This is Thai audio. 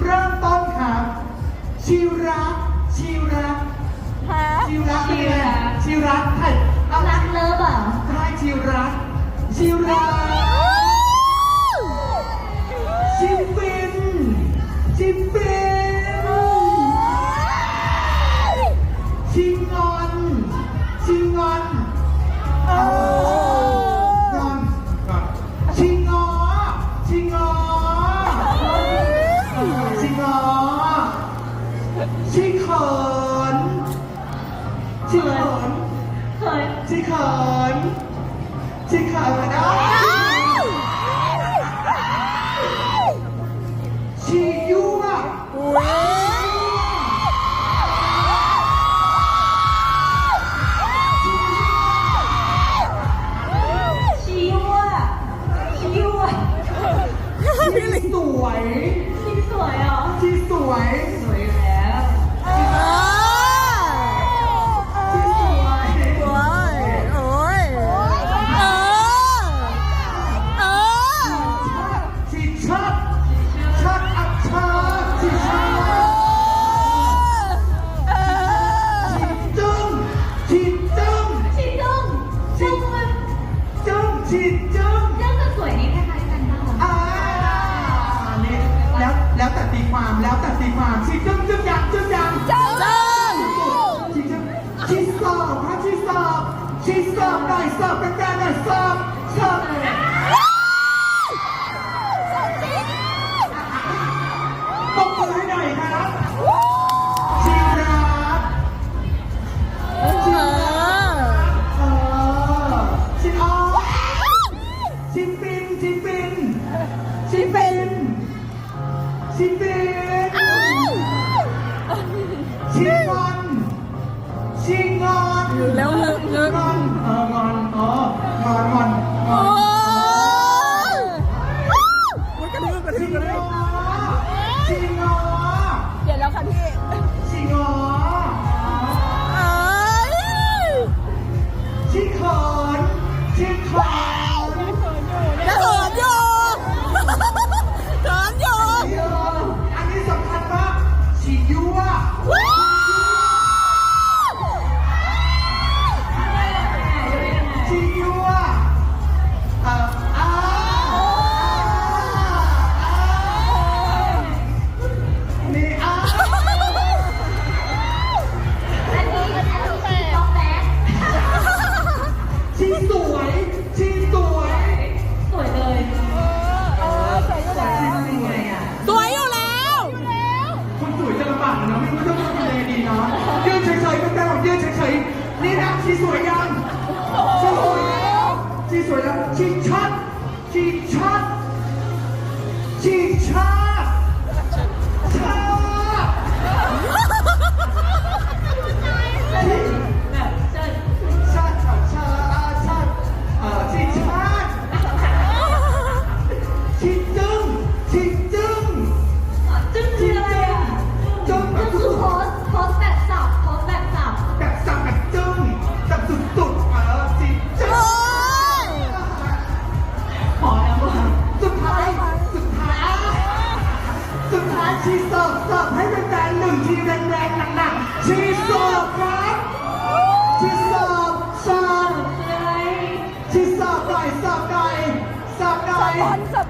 เริ่มต้นครับ ชิรักชิรักชิรักชิรัไชิรักไทย ชื่อขอนชื่อขอนชื่อขอนก็ได้ จีนจึ๊งเรื่องก็สวยนี่คล้ายๆกันป่ะอ่าเนี่ยแล้วแล้วแต่ตีความแล้วแต่ตีความจีนจึ้งจึ้ง ชินปินชินปินชินปินชินปินชินงอนชินงอนแล้วเลิกเลิกงอนเอองอนอ๋องอนงอ ชีสวยยังชีสวยชีสวยแล้วชีชัดชีชัดชีชัด ชีสอบสอบให้แฟนๆหนึ่งทีแดงๆหนักๆชีสอบครับชีสอบสอบชีสอบหน่อยสอบหน่สอบหน่อย